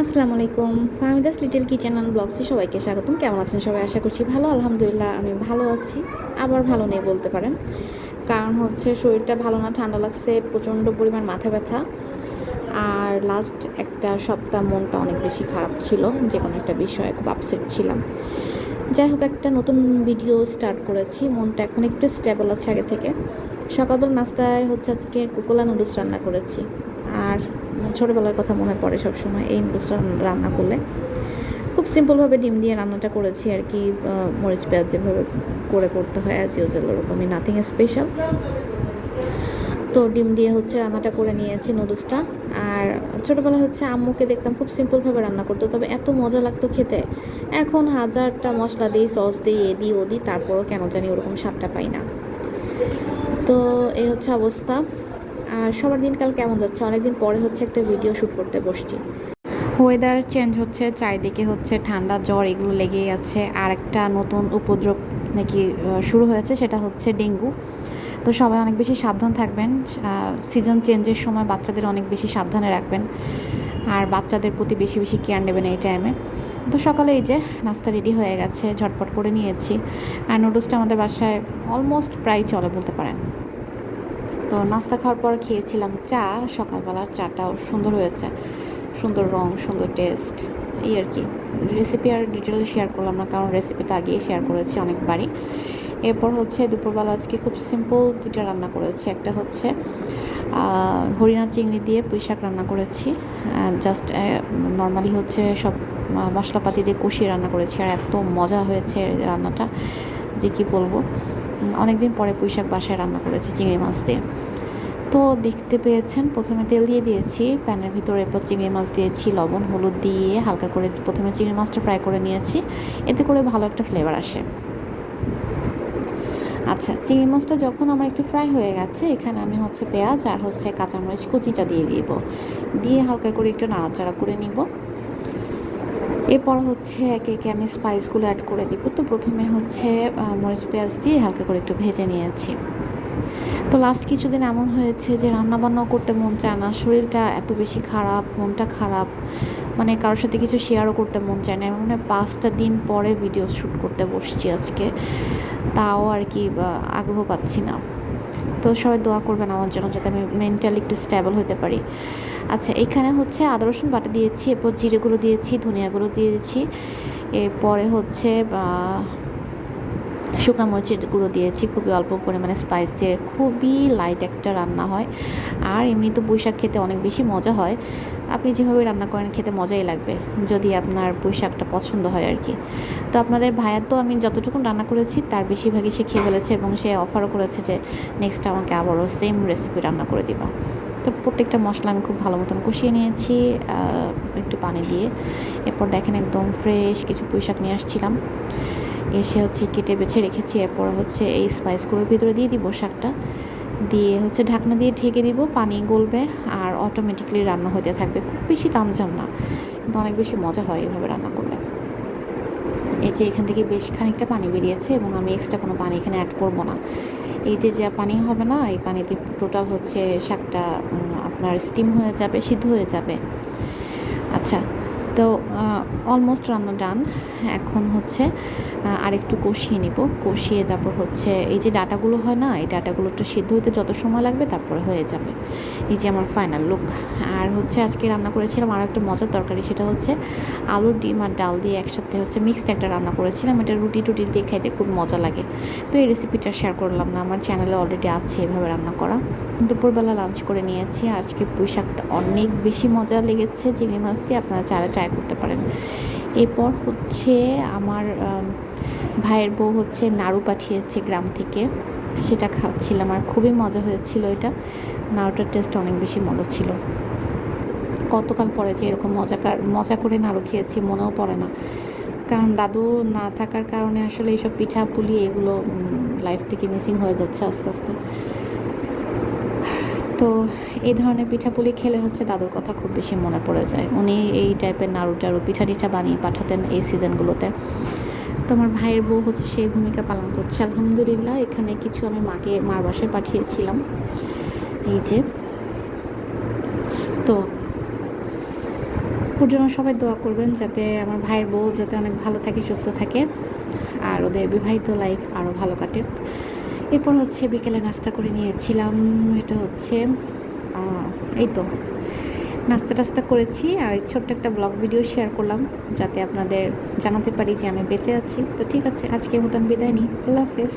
আসসালামু আলাইকুম। Fahmida's little kitchen and ব্লগসে সবাইকে স্বাগতম। কেমন আছেন সবাই? আশা করছি ভালো, আলহামদুলিল্লাহ, আমি ভালো আছি। আবার ভালো নেই বলতে পারেন। কারণ হচ্ছে শরীরটা ভালো না, ঠান্ডা লাগছে, প্রচণ্ড পরিমাণ মাথা ব্যথা। আর লাস্ট একটা সপ্তাহ মনটা অনেক বেশি খারাপ ছিল, যে কোনো একটা বিষয়ে খুব আপসেট ছিলাম। যাই হোক, একটা নতুন ভিডিও স্টার্ট করেছি। মনটা এখন একটু স্টেবল আছে আগে থেকে। সকালবেলা নাস্তায় হচ্ছে আজকে কোকোলা নুডলস রান্না করেছি। আর ছোটোবেলার কথা মনে পড়ে সবসময় এই নুডলসটা রান্না করলে। খুব সিম্পলভাবে ডিম দিয়ে রান্নাটা করেছি আর কি মরিচ, পেঁয়াজ যেভাবে করে করতে হয় অ্যাজ ইউজুয়াল ওরকমই নাথিং স্পেশাল তো ডিম দিয়ে হচ্ছে রান্নাটা করে নিয়েছি নুডলসটা। আর ছোটোবেলা হচ্ছে আম্মুকে দেখতাম খুব সিম্পলভাবে রান্না করতো, তবে এত মজা লাগতো খেতে। এখন হাজারটা মশলা দিই, সস দিই, এ দিই, ও দিই, তারপরও কেন জানি ওরকম স্বাদটা পাই না। তো এই হচ্ছে অবস্থা। সবার দিনকাল কেমন যাচ্ছে? অনেকদিন পরে হচ্ছে একটা ভিডিও শ্যুট করতে বসছি। ওয়েদার চেঞ্জ হচ্ছে, চারিদিকে হচ্ছে ঠান্ডা, জ্বর, এগুলো লেগেই আছে। আর একটা নতুন উপদ্রব নাকি শুরু হয়েছে, সেটা হচ্ছে ডেঙ্গু। তো সবাই অনেক বেশি সাবধান থাকবেন। সিজন চেঞ্জের সময় বাচ্চাদের অনেক বেশি সাবধানে রাখবেন। আর বাচ্চাদের প্রতি বেশি বেশি কেয়ার নেবেন এই টাইমে তো সকালে এই যে নাস্তা রেডি হয়ে গেছে, ঝটপট করে নিয়েছি। আর নুডলসটা আমাদের বাসায় অলমোস্ট প্রায় চলে বলতে পারেন। তো নাস্তা খাওয়ার পর খেয়েছিলাম চা, সকালবেলার চাটাও সুন্দর হয়েছে। সুন্দর রং, সুন্দর টেস্ট এই আর কি। রেসিপি আর ডিটেল শেয়ার করলাম না, কারণ রেসিপিটা আগেই শেয়ার করেছি অনেকবারই। এরপর হচ্ছে দুপুরবেলা আজকে খুব সিম্পল দুটো রান্না করেছি। একটা হচ্ছে হরিণা চিংড়ি দিয়ে পুঁই শাক রান্না করেছি। জাস্ট নর্মালি হচ্ছে সব মশলাপাতি দিয়ে কষিয়ে রান্না করেছি। আর এত মজা হয়েছে রান্নাটা, যে কি বলব? অনেকদিন পরে পুঁই শাক বাসায় রান্না করেছি চিংড়ি মাছ দিয়ে। তো দেখতে পেয়েছেন, প্রথমে তেল দিয়ে দিয়েছি, প্যানের ভিতরে এরপর চিংড়ি মাছ দিয়েছি, লবণ, হলুদ দিয়ে হালকা করে প্রথমে চিংড়ি মাছটা ফ্রাই করে নিয়েছি, এতে করে ভালো একটা ফ্লেভার আসে। আচ্ছা চিংড়ি মাছটা যখন আমার একটু ফ্রাই হয়ে গেছে, এখানে আমি হচ্ছে পেঁয়াজ আর হচ্ছে কাঁচামরিচ কুচিটা দিয়ে দিব। দিয়ে হালকা করে একটু নাড়াচাড়া করে নিব। এরপর হচ্ছে একে একে আমি স্পাইসগুলো অ্যাড করে দিব। তো প্রথমে হচ্ছে মরিচ পেঁয়াজ দিয়ে হালকা করে একটু ভেজে নিয়েছি। তো লাস্ট কিছুদিন এমন হয়েছে যে রান্না বান্নাও করতে মন চায় না, শরীরটা এত বেশি খারাপ, মনটা খারাপ মানে কারোর সাথে কিছু শেয়ারও করতে মন চায় না। মানে পাঁচটা দিন পরে ভিডিও শ্যুট করতে বসছি আজকে। তাও আর কি আগ্রহ পাচ্ছি না। তো সবাই দোয়া করবেন আমার জন্য যাতে আমি মেন্টালি একটু স্টেবল হতে পারি। আচ্ছা এখানে হচ্ছে আদা, রসুন বাটা দিয়েছি, এরপর জিরেগুলো দিয়েছি, ধনিয়াগুলো দিয়েছি, এরপরে হচ্ছে শুকনা মরিচের গুঁড়ো দিয়েছি, খুবই অল্প পরিমাণে স্পাইস দিয়ে। খুবই লাইট একটা রান্না হয়। আর এমনি তো বৈশাখ খেতে অনেক বেশি মজা হয়। আপনি যেভাবে রান্না করেন, খেতে মজাই লাগবে, যদি আপনার বৈশাখটা পছন্দ হয় আর কি। তো আপনাদের ভাইয়ার তো আমি যতটুকু রান্না করেছি, তার বেশিরভাগই সে খেয়ে ফেলেছে এবং সে অফারও করেছে যে নেক্সট আমাকে আবারও সেম রেসিপি রান্না করে দিবা। তো প্রত্যেকটা মশলা আমি খুব ভালো মতন কষিয়ে নিয়েছি একটু পানি দিয়ে। এরপর দেখেন একদম ফ্রেশ কিছু পুঁইশাক নিয়ে আসছিলাম। এসে হচ্ছে কেটে বেছে রেখেছি। এরপর হচ্ছে এই স্পাইসগুলোর ভিতরে দিয়ে দিব শাকটা। দিয়ে হচ্ছে ঢাকনা দিয়ে ঢেকে দিব, পানি গলবে আর অটোমেটিকলি রান্না হতে থাকবে। খুব বেশি তামঝাম না, কিন্তু অনেক বেশি মজা হয় এভাবে রান্না করলে। এই যে এখান থেকে বেশ খানিকটা পানি বেরিয়েছে এবং আমি এক্সট্রা কোনো পানি এখানে অ্যাড করব না। এই যে, যা পানি হবে না, এই পানিতে টোটাল হচ্ছে শাকটা আপনার স্টিম হয়ে যাবে, সিদ্ধ হয়ে যাবে। আচ্ছা তো অলমোস্ট রান্না ডান এখন হচ্ছে আরেকটু কষিয়ে নিব। কষিয়ে তারপর হচ্ছে এই যে ডাটাগুলো হয় না এই ডাটাগুলো একটু সিদ্ধ হতে যত সময় লাগবে তারপরে হয়ে যাবে। এই যে আমার ফাইনাল লুক আর হচ্ছে আজকে রান্না করেছিলাম আর একটা মজার তরকারি সেটা হচ্ছে আলুর ডিম আর ডাল দিয়ে একসাথে হচ্ছে মিক্সড একটা রান্না করেছিলাম। এটা রুটি টুটি দিয়ে খাইতে খুব মজা লাগে। তো এই রেসিপিটা শেয়ার করলাম না আমার চ্যানেলে অলরেডি আছে এভাবে রান্না করা। দুপুরবেলা লাঞ্চ করে নিয়েছি। আজকে পুঁই শাকটা অনেক বেশি মজা লেগেছে চিংড়ি মাছ দিয়ে। আপনারা চাইলে ট্রাই করতে পারেন। এরপর হচ্ছে আমার আম, ভাইয়ের বউ হচ্ছে নাড়ু পাঠিয়েছে গ্রাম থেকে। সেটা খাচ্ছিলাম আর খুবই মজা হয়েছিল এটা। নাড়ুটার টেস্ট অনেক বেশি মজা ছিল। কতকাল পরে যে এরকম মজাকার মজা করে নাড়ু খেয়েছি, মনেও পড়ে না। কারণ দাদু না থাকার কারণে আসলে এইসব পিঠা পুলি এগুলো লাইফ থেকে মিসিং হয়ে যাচ্ছে আস্তে আস্তে। তো এই ধরনের পিঠাপুলি খেলে হচ্ছে দাদুর কথা খুব বেশি মনে পড়ে যায়। উনি এই টাইপের নাড়ু টাড়ু পিঠা টিঠা বানিয়ে পাঠাতেন এই সিজনগুলোতে তো আমার ভাইয়ের বউ হচ্ছে সেই ভূমিকা পালন করছে। আলহামদুলিল্লাহ, এখানে কিছু আমি মাকে মার বাসায় পাঠিয়েছিলাম। এই যে। তো ওর জন্য সবাই দোয়া করবেন যাতে আমার ভাইয়ের বউ যাতে অনেক ভালো থাকে, সুস্থ থাকে, আর ওদের বিবাহিত লাইফ আরও ভালো কাটে এরপর হচ্ছে বিকেলে নাস্তা করে নিয়েছিলাম। এটা হচ্ছে এই তো। নাস্তা টাস্তা করেছি আর ছোট্ট একটা ব্লগ ভিডিও শেয়ার করলাম যাতে আপনাদের জানাতে পারি যে আমি বেঁচে আছি। তো ঠিক আছে আজকে মতন বিদায় নিই। আল্লাহ হাফেজ।